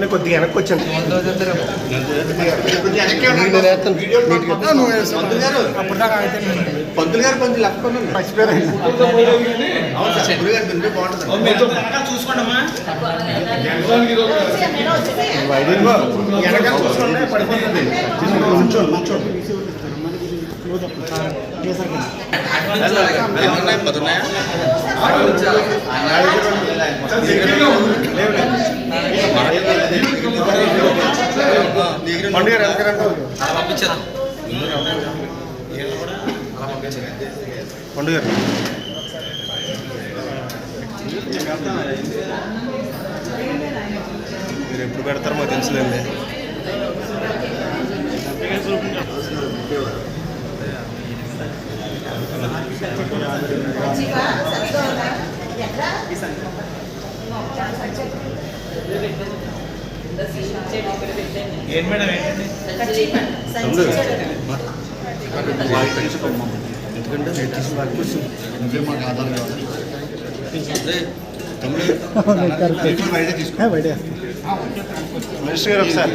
అని కొద్దిగా వెనక్కి వచ్చాను. పంతులు గారు. కొంచెం లెఫ్ట్ మర్చిపోయారు వెనకాల చూసుకోండి పడిపోతుంది. కూర్చోండి కూర్చోండి. పండుగ వెనకరంటే పండుగ. మీరు ఎప్పుడు పెడతారో మాకు తెలుసులేండి ఎందుకంటే నేను తీసిన వర్క్ కోసం నువ్వే మాకు ఆధార్ కావాలి బయట. తీసుకో మినిస్టర్ గారు ఒకసారి.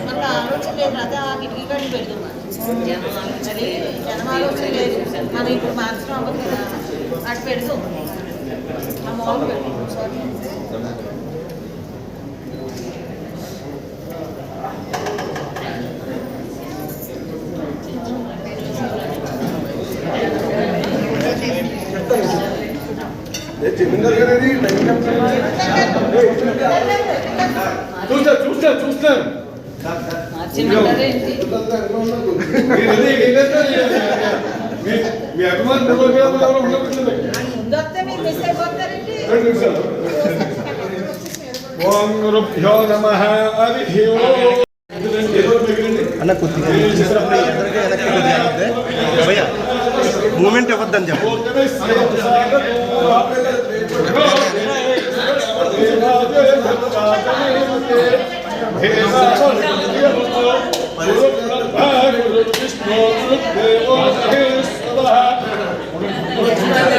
మనకు ఆలోచన లేదు అదే ఆ కిటికీ కట్టి పెడుతున్నాం అది జనం ఆలోచన లేదు మనం ఇప్పుడు మార్చడం అవ్వదు కదా అటు పెడుతూ ఆ మోల్ చూస్తా చూస్తా మీ ముందు వస్తే మీరు మిస్ అయిపోతారండి ఓం గురుభ్యో నమ హరి ఓం అన్న కొద్దిగా చూసినప్పుడు ఎదురుగా వెనక్కి కొద్దిగా వద్దే. భయ్యా మూమెంట్ ఇవ్వద్దని చెప్పు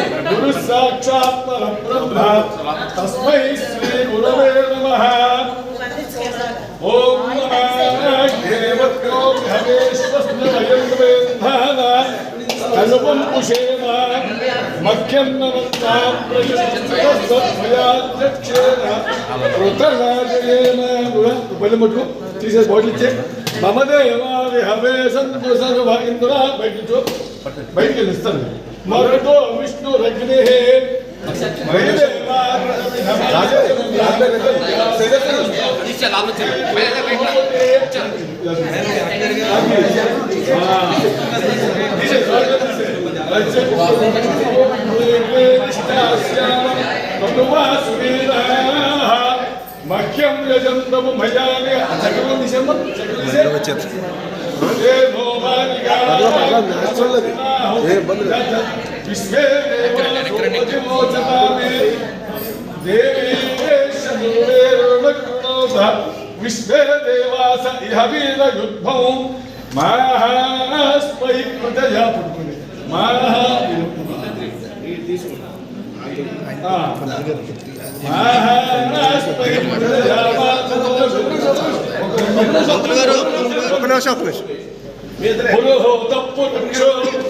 గురు సాక్షాత్ పరబ్రహ్మ తస్మై శ్రీ గురవే నమ. ఓం కల్పం కుషేమ మఖ్యం పట్టుకో తీసేసి బాటిల్ ఇచ్చే మమదేవాది హవే సంతోష ఇంద్ర బయటికి బయటికి వెళ్ళిస్తాను విష్ణు రగ్నే మఖ్యం యజంతము భయామి చక్రం దిశమ్మ చక్రం దిశ వచ్చారు విశ్వే దేవాస ఇహ వీర యుద్ధం మహాస్మై ప్రజయా పుట్టుకుంది మహా మహాస్మై ప్రజయా పంతులు గారు ఒక నిమిషం ఒక నిమిషం పురోహోతపురుషో సన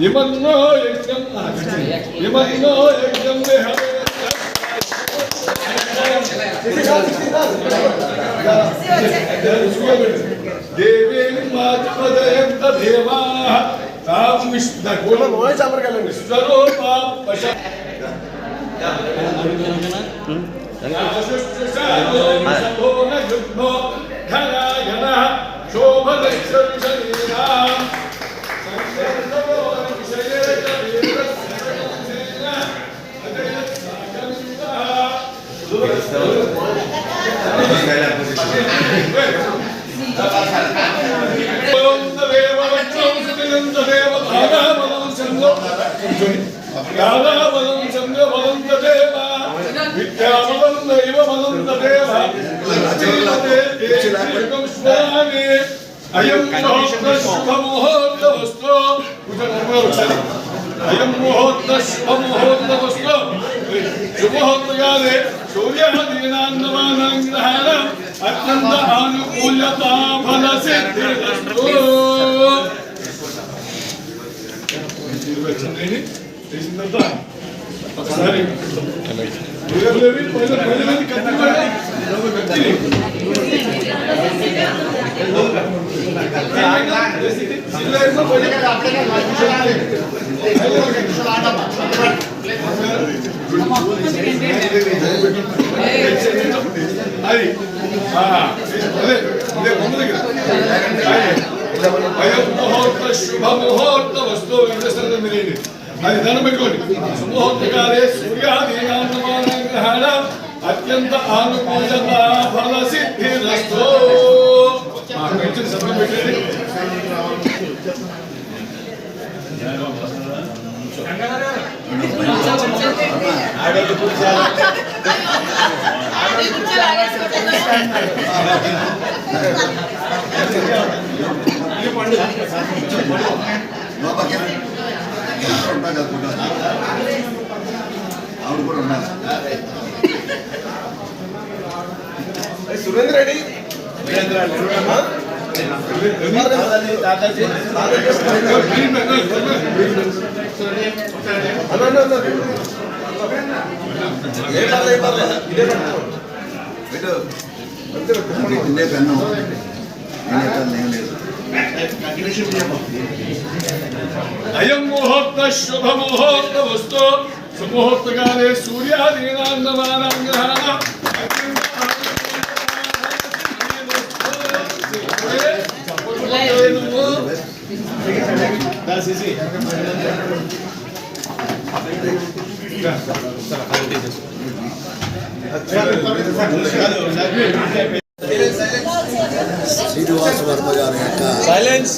ఇమన్నో యజ్ఞం ఇమన్నో యజ్ఞం విహరే దేవీం మాతృపదయంత తాం విష్ణుగుణం విశ్వరూపా పశ యాదాబలం చంద్రబలం తదేవ విద్యాబలం దైవ బలం తదేవ అచీలతే ఏకం స్వామి అయం ముహూర్త శుభ ముహూర్త వస్తు అయం ముహూర్త శుభ ముహూర్త వస్తు శుభముహూర్తకాలే సూర్యాదీనాన్నమానం గ్రహాణం అత్యంత ఆనుకూల్యతా ఫల సిద్ధిరస్తు అది అదే అదే బొమ్మ దగ్గర అయం ముహూర్త శుభ ముహూర్త వస్తువు వికసనం మిలింది అది దండం పెట్టుకోండి సుముహూర్తకాలే సూర్యాదీనాన్నమానం అత్యంత ఆనుకూలత ఫల సిద్ధి సమయం పెట్టండి ఆవిడ కూడా ఉన్నారు సురేంద్ర రెడ్డి పెట్టు ఇదే పెన్ను నేను చెప్పాను లేదు అయం ముహూర్త శుభ ముహూర్త వస్తు సుముహూర్తకాలే సూర్యాదీనాన్నమానం గ్రహణ అత్యంత ఆనుకూలత శ్రీనివాస వర్మ గారి యొక్క సైలెన్స్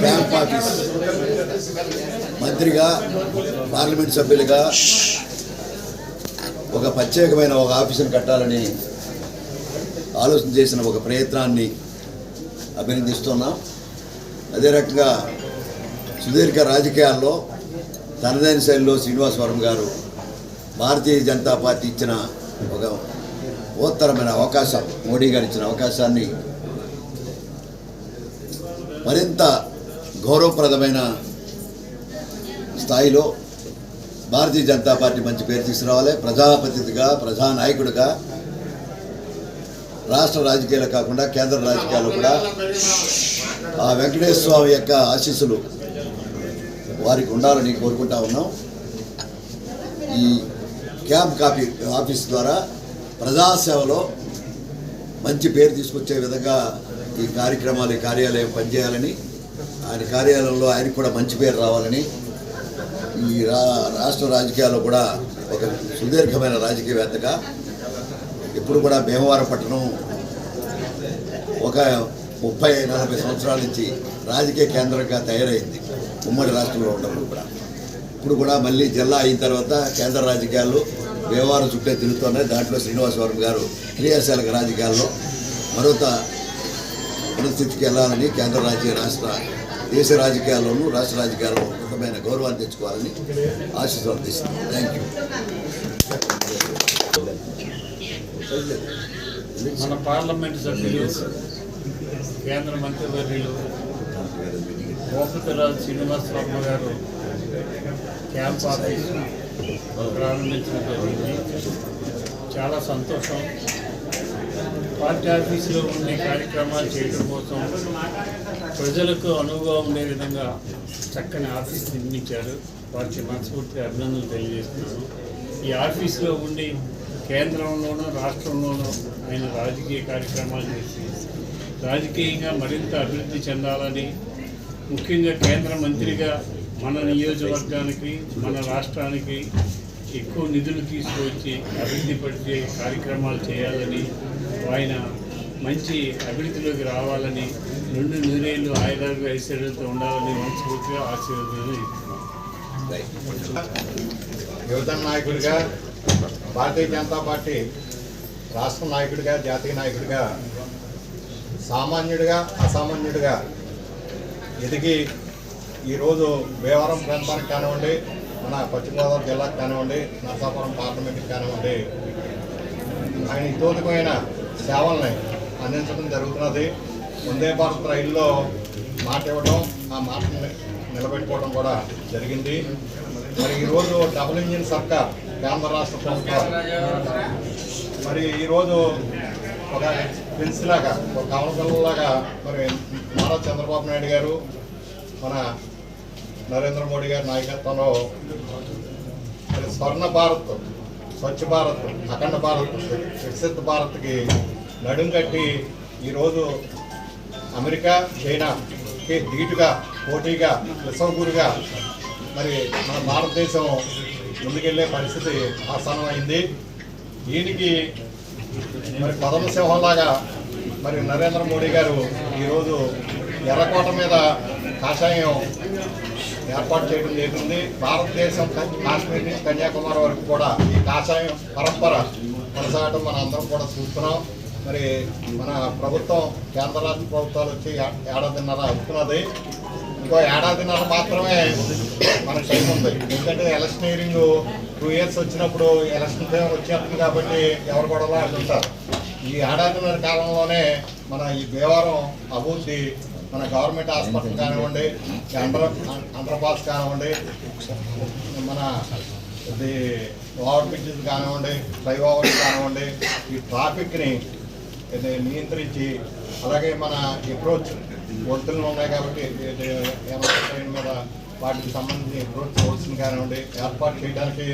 క్యాంప్ ఆఫీస్ మంత్రిగా పార్లమెంట్ సభ్యులుగా ఒక ప్రత్యేకమైన ఒక ఆఫీసును కట్టాలని ఆలోచన చేసిన ఒక ప్రయత్నాన్ని అభినందిస్తున్నాం. అదే రకంగా సుదీర్ఘ రాజకీయాల్లో తనదైన శైలిలో శ్రీనివాసవరం గారు భారతీయ జనతా పార్టీ ఇచ్చిన ఒక ఉత్తరమైన అవకాశం మోడీ గారు ఇచ్చిన అవకాశాన్ని మరింత గౌరవప్రదమైన స్థాయిలో భారతీయ జనతా పార్టీ మంచి పేరు తీసుకురావాలి. ప్రజాప్రతినిధిగా ప్రజానాయకుడిగా రాష్ట్ర రాజకీయాలు కాకుండా కేంద్ర రాజకీయాలు కూడా. ఆ వెంకటేశ్వర స్వామి యొక్క ఆశీస్సులు వారికి ఉండాలని కోరుకుంటా ఉన్నాం. ఈ క్యాంప్ కాపీ ఆఫీస్ ద్వారా ప్రజాసేవలో మంచి పేరు తీసుకొచ్చే విధంగా ఈ కార్యక్రమాలు ఈ కార్యాలయం పనిచేయాలని ఆయన కార్యాలయంలో ఆయనకు కూడా మంచి పేరు రావాలని ఈ రా రాష్ట్ర రాజకీయాల్లో కూడా ఒక సుదీర్ఘమైన రాజకీయవేత్తగా ఇప్పుడు కూడా భీమవరం పట్టణం ఒక ముప్పై నలభై సంవత్సరాల నుంచి రాజకీయ కేంద్రంగా తయారైంది. ఉమ్మడి రాష్ట్రంలో ఉండడం కూడా. ఇప్పుడు కూడా మళ్ళీ జిల్లా అయిన తర్వాత కేంద్ర రాజకీయాలు భీమవరం చుట్టే తిరుగుతున్నాయి దాంట్లో శ్రీనివాసవరం గారు క్రియాశీలక రాజకీయాల్లో మరొక పరిస్థితికి వెళ్ళాలని కేంద్ర రాజకీయ రాష్ట్ర దేశ రాజకీయాల్లోనూ రాష్ట్ర రాజకీయాల్లో ఉన్నతమైన గౌరవాన్ని తెచ్చుకోవాలని ఆశీస్సులు అందిస్తున్నాను థ్యాంక్ యూ మన పార్లమెంట్ సభ్యులు కేంద్ర మంత్రివర్యులు గోపతిరాజు శ్రీనివాస్ వర్మ గారు క్యాంప్ ఆఫీస్ ప్రారంభించడం జరిగింది చాలా సంతోషం. పార్టీ ఆఫీసులో ఉండే కార్యక్రమాలు చేయడం కోసం ప్రజలకు అనువుగా ఉండే విధంగా చక్కని ఆఫీస్ నిర్మించారు. వారికి మనస్ఫూర్తిగా అభినందనలు తెలియజేస్తున్నాను. ఈ ఆఫీసులో ఉండి కేంద్రంలోనూ రాష్ట్రంలోనూ ఆయన రాజకీయ కార్యక్రమాలు చేసి రాజకీయంగా మరింత అభివృద్ధి చెందాలని ముఖ్యంగా కేంద్ర మంత్రిగా మన నియోజకవర్గానికి మన రాష్ట్రానికి ఎక్కువ నిధులు తీసుకువచ్చి అభివృద్ధి పరిచే కార్యక్రమాలు చేయాలని ఆయన మంచి అభివృద్ధిలోకి రావాలని రెండు నూరేళ్ళు ఆయుధాలు ఐశ్వర్యంతో ఉండాలని మనస్ఫూర్తిగా ఆశీర్వాదాలు యువత నాయకుడిగా భారతీయ జనతా పార్టీ రాష్ట్ర నాయకుడిగా జాతీయ నాయకుడిగా సామాన్యుడిగా అసామాన్యుడిగా ఎదిగి ఈరోజు భీమవరం ప్రాంతానికి కానివ్వండి మన పశ్చిమ గోదావరి జిల్లాకు కానివ్వండి నరసాపురం పార్లమెంట్కి కానివ్వండి ఆయన ఇతోధికమైన సేవల్ని అందించడం జరుగుతున్నది. వందే భారత్ రైల్లో మాట ఇవ్వడం ఆ మాటని నిలబెట్టుకోవడం కూడా జరిగింది. మరి ఈరోజు డబుల్ ఇంజిన్ సర్కార్ కేంద్ర రాష్ట్ర ప్రభుత్వం మరి ఈరోజు ఒక ప్రిన్స్ లాగా ఒక కమలపిల్లలాగా మరి నారా చంద్రబాబు నాయుడు గారు మన నరేంద్ర మోడీ గారి నాయకత్వంలో మరి స్వర్ణ భారత్ స్వచ్ఛ భారత్ అఖండ భారత్ వికసిత భారత్కి నడుం కట్టి ఈరోజు అమెరికా చైనాకి ధీటుగా పోటీగా విశ్వగురుగా మరి మన భారతదేశం ముందుకెళ్ళే పరిస్థితి ఆసన్నమైంది. దీనికి మరి పదమ సింహంలాగా మరి నరేంద్ర మోడీ గారు ఈరోజు ఎర్రకోట మీద కాషాయం ఏర్పాటు చేయడం జరిగింది. భారతదేశం కాశ్మీర్ నుంచి కన్యాకుమారి వరకు కూడా ఈ కాషాయం పరంపర కొనసాగడం మన అందరం కూడా చూస్తున్నాం. మరి మన ప్రభుత్వం కేంద్ర రాష్ట్ర ప్రభుత్వాలు వచ్చి ఏడాదిన్నర అవుతున్నది. ఇంకో ఏడాదిన్నర మాత్రమే మనకు టైం ఉంది. ఎందుకంటే ఎలక్షన్ హియరింగ్ టూ ఇయర్స్ వచ్చినప్పుడు ఎలక్షన్ టైం వచ్చేస్తుంది కాబట్టి ఎవరు కూడా అంటుంటారు ఈ ఏడాదిన్నర కాలంలోనే మన ఈ భీమవరం అభివృద్ధి మన గవర్నమెంట్ హాస్పిటల్ కానివ్వండి అండర్ అండర్ పాస్ కానివ్వండి మన ఇది ఓవర్ బ్రిడ్జెస్ కానివ్వండి ఫ్లైఓవర్స్ కానివ్వండి ఈ ట్రాఫిక్ని నియంత్రించి అలాగే మన అప్రోచ్ ఒత్తులు ఉన్నాయి కాబట్టి ట్రైన్ మీద వాటికి సంబంధించి అప్రోచ్ కానివ్వండి ఏర్పాటు చేయడానికి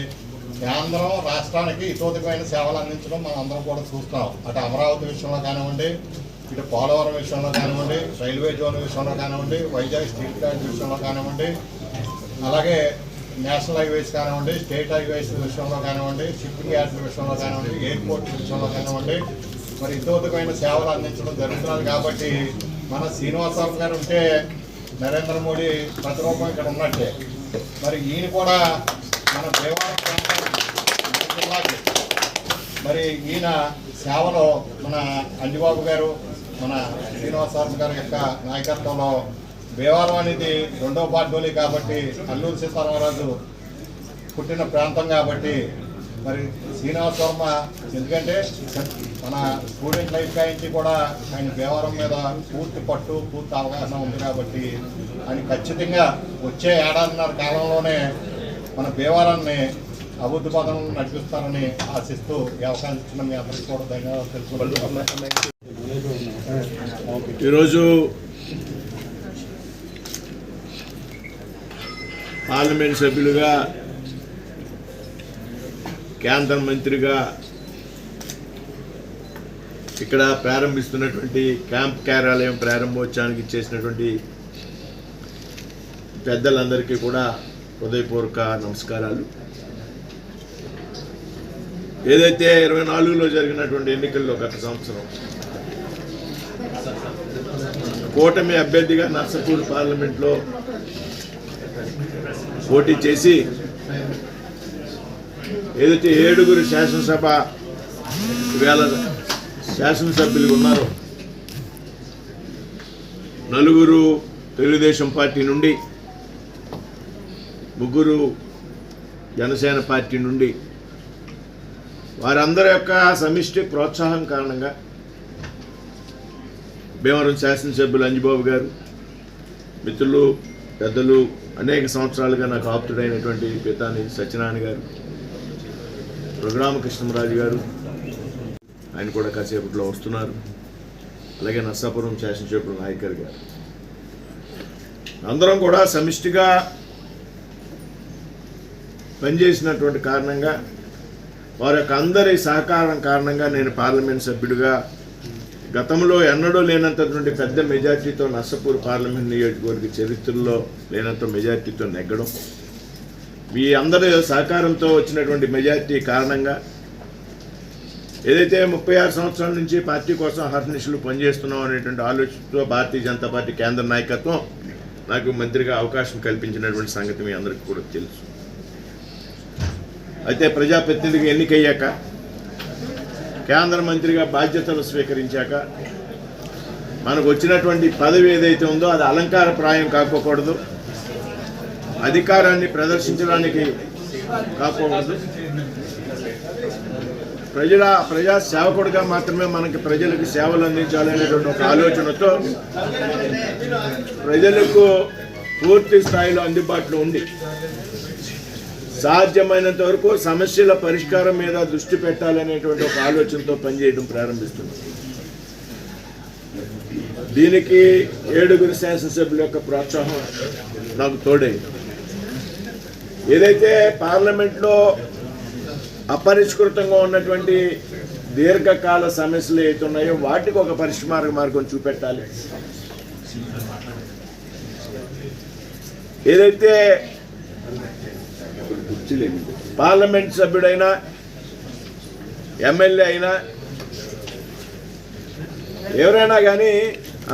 కేంద్రం రాష్ట్రానికి ఇతోధికమైన సేవలు అందించడం మనం అందరం కూడా చూస్తున్నాం. అటు అమరావతి విషయంలో కానివ్వండి ఇటు పోలవరం విషయంలో కానివ్వండి రైల్వే జోన్ విషయంలో కానివ్వండి వైజాగ్ స్టీల్ ప్లాంట్ విషయంలో కానివ్వండి అలాగే నేషనల్ హైవేస్ కానివ్వండి స్టేట్ హైవేస్ విషయంలో కానివ్వండి షిప్పింగ్ యార్డ్స్ విషయంలో కానివ్వండి ఎయిర్పోర్ట్ విషయంలో కానివ్వండి మరి ఇతోధికమైన సేవలు అందించడం జరుగుతున్నది కాబట్టి మన శ్రీనివాసరావు గారు ఉంటే నరేంద్ర మోడీ ప్రతిరూపం ఇక్కడ ఉన్నట్టే. మరి ఈయన కూడా మన భీమవరం జిల్లాకి మరి ఈయన సేవలో మన అంజిబాబు గారు మన శ్రీనివాసరావు గారి యొక్క నాయకత్వంలో భీమవరం అనేది రెండో పార్టీ కాబట్టి అల్లూరు సీతారామరాజు పుట్టిన ప్రాంతం కాబట్టి మరి శ్రీనివాస వర్మ ఎందుకంటే మన స్టూడెంట్ లైఫ్ నుంచి కూడా ఆయన వ్యవహారం మీద పూర్తి పట్టు పూర్తి అవగాహన ఉంది కాబట్టి ఆయన ఖచ్చితంగా వచ్చే ఏడాదిన్నర కాలంలోనే మన భీవరాన్ని అభివృద్ధి పదం నడిపిస్తారని ఆశిస్తూ వ్యవసాయం అవకాశం ఇచ్చిన మీ అందరికీ కూడా ధన్యవాదాలు తెలుసుకుంటున్నాను ఈరోజు పార్లమెంట్ సభ్యులుగా కేంద్ర మంత్రిగా ఇక్కడ ప్రారంభిస్తున్నటువంటి క్యాంప్ కార్యాలయం ప్రారంభోత్సవానికి చేసినటువంటి పెద్దలందరికీ కూడా హృదయపూర్వక నమస్కారాలు. ఏదైతే ఇరవై నాలుగులో జరిగినటువంటి ఎన్నికల్లో గత సంవత్సరం కూటమి అభ్యర్థిగా నర్సపూర్ పార్లమెంట్లో పోటీ చేసి ఏదైతే ఏడుగురు శాసనసభ వేల శాసనసభ్యులు ఉన్నారో. నలుగురు తెలుగుదేశం పార్టీ నుండి ముగ్గురు జనసేన పార్టీ నుండి వారందరి యొక్క సమిష్టి ప్రోత్సాహం కారణంగా భీమవరం శాసనసభ్యులు అంజిబాబు గారు మిత్రులు పెద్దలు అనేక సంవత్సరాలుగా నాకు ఆప్తుడైనటువంటి పితాని సత్యనారాయణ గారు రఘురామకృష్ణరాజు గారు ఆయన కూడా కాసేపట్లో వస్తున్నారు. అలాగే నర్సాపురం శాసనసభ్యుడు నాయకర్ గారు. అందరం కూడా సమిష్టిగా పనిచేసినటువంటి కారణంగా వారి యొక్క అందరి సహకారం కారణంగా నేను పార్లమెంట్ సభ్యుడిగా గతంలో ఎన్నడూ లేనంతటువంటి పెద్ద మెజార్టీతో నర్సపూర్ పార్లమెంట్ నియోజకవర్గ చరిత్రలో లేనంత మెజార్టీతో నెగ్గడం మీ అందరి సహకారంతో వచ్చినటువంటి మెజారిటీ కారణంగా ఏదైతే ముప్పై ఆరు సంవత్సరాల నుంచి పార్టీ కోసం హర్నిషులు పనిచేస్తున్నాం అనేటువంటి ఆలోచనతో భారతీయ జనతా పార్టీ కేంద్ర నాయకత్వం నాకు మంత్రిగా అవకాశం కల్పించినటువంటి సంగతి మీ అందరికీ కూడా తెలుసు. అయితే ప్రజాప్రతినిధిగా ఎన్నికయ్యాక కేంద్ర మంత్రిగా బాధ్యతలు స్వీకరించాక మనకు వచ్చినటువంటి పదవి ఏదైతే ఉందో అది అలంకార ప్రాయం కాకపోకూడదు. అధికారాన్ని ప్రదర్శించడానికి కాకూడదు ప్రజల ప్రజా సేవకుడిగా మాత్రమే మనకి ప్రజలకు సేవలు అందించాలనేటువంటి ఒక ఆలోచనతో ప్రజలకు పూర్తి స్థాయిలో అందుబాటులో ఉండి సాధ్యమైనంత వరకు సమస్యల పరిష్కారం మీద దృష్టి పెట్టాలనేటువంటి ఒక ఆలోచనతో పనిచేయడం ప్రారంభిస్తుంది దీనికి ఏడుగురు శాసనసభ్యుల యొక్క ప్రోత్సాహం నాకు తోడైంది. ఏదైతే పార్లమెంట్లో అపరిష్కృతంగా ఉన్నటువంటి దీర్ఘకాల సమస్యలు ఏవైతే ఉన్నాయో వాటికి ఒక పరిష్కార మార్గం చూపెట్టాలి. ఏదైతే పార్లమెంట్ సభ్యుడైనా ఎమ్మెల్యే అయినా ఎవరైనా కానీ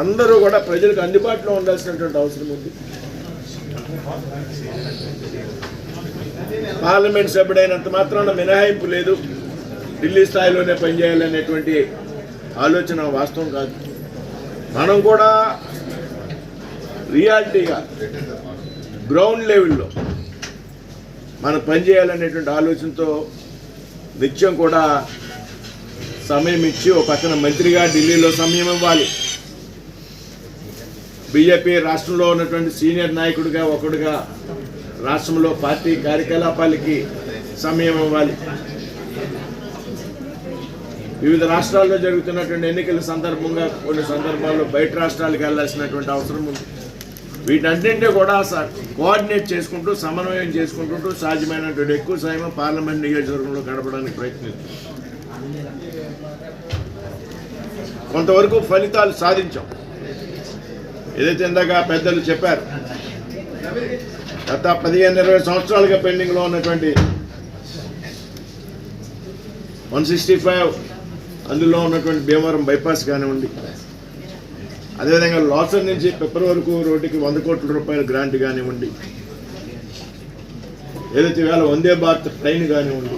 అందరూ కూడా ప్రజలకు అందుబాటులో ఉండాల్సినటువంటి అవసరం ఉంది. పార్లమెంట్ సభ్యుడైనంత మాత్రాన మినహాయింపు లేదు. ఢిల్లీ స్థాయిలోనే పనిచేయాలనేటువంటి ఆలోచన వాస్తవం కాదు. మనం కూడా రియాలిటీగా గ్రౌండ్ లెవెల్లో మనం పనిచేయాలనేటువంటి ఆలోచనతో నిత్యం కూడా సమయం ఇచ్చి ఒక పక్కన మంత్రిగా ఢిల్లీలో సమయం ఇవ్వాలి. బీజేపీ రాష్ట్రంలో ఉన్నటువంటి సీనియర్ నాయకుడిగా ఒకడుగా రాష్ట్రంలో పార్టీ కార్యకలాపాలకి సమయం ఇవ్వాలి. వివిధ రాష్ట్రాల్లో జరుగుతున్నటువంటి ఎన్నికల సందర్భంగా కొన్ని సందర్భాల్లో బయట రాష్ట్రాలకు వెళ్ళాల్సినటువంటి అవసరం ఉంది. వీటన్నింటినీ కూడా సార్ కోఆర్డినేట్ చేసుకుంటూ సమన్వయం చేసుకుంటుంటూ సాధ్యమైనటువంటి ఎక్కువ సమయం పార్లమెంట్ నియోజకవర్గంలో గడపడానికి ప్రయత్నిస్తుంది కొంతవరకు ఫలితాలు సాధించాం. ఏదైతే ఇందాక పెద్దలు చెప్పారు గత పదిహేను ఇరవై సంవత్సరాలుగా పెండింగ్లో ఉన్నటువంటి వన్ సిక్స్టీ ఫైవ్ అందులో ఉన్నటువంటి భీమవరం బైపాస్ కానివ్వండి. అదేవిధంగా లాసర్ నుంచి పెప్పర్ వరకు రోడ్డుకి వంద కోట్ల రూపాయల గ్రాంట్ కానివ్వండి. ఏదైతే వేళ వందే భారత్ ట్రైన్ కానివ్వండి.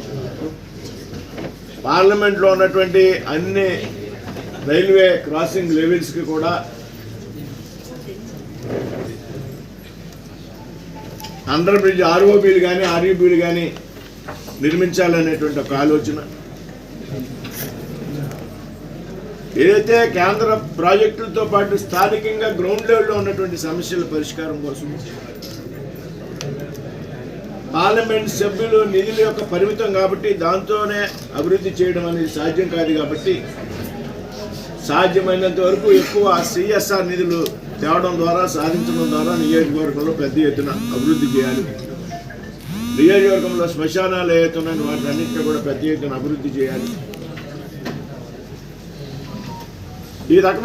పార్లమెంట్లో ఉన్నటువంటి అన్ని రైల్వే క్రాసింగ్ లెవెల్స్కి కూడా అండర్ బ్రిడ్జ్ ఆర్ఓబీలు కానీ ఆర్యూబీలు కానీ నిర్మించాలనేటువంటి ఒక ఆలోచన. ఏదైతే కేంద్ర ప్రాజెక్టులతో పాటు స్థానికంగా గ్రౌండ్ లెవెల్లో ఉన్నటువంటి సమస్యల పరిష్కారం కోసం పార్లమెంట్ సభ్యులు నిధుల యొక్క పరిమితం కాబట్టి దాంతోనే అభివృద్ధి చేయడం అనేది సాధ్యం కాదు కాబట్టి సాధ్యమైనంత వరకు ఎక్కువ సిఎస్ఆర్ నిధులు తేవడం ద్వారా సాధించడం ద్వారా నియోజకవర్గంలో పెద్ద ఎత్తున అభివృద్ధి చేయాలి. నియోజకవర్గంలో శ్మశానాలు ఏతున్నాయని వాటి అన్నింటినీ కూడా పెద్ద ఎత్తున అభివృద్ధి చేయాలి. ఈ రకమైన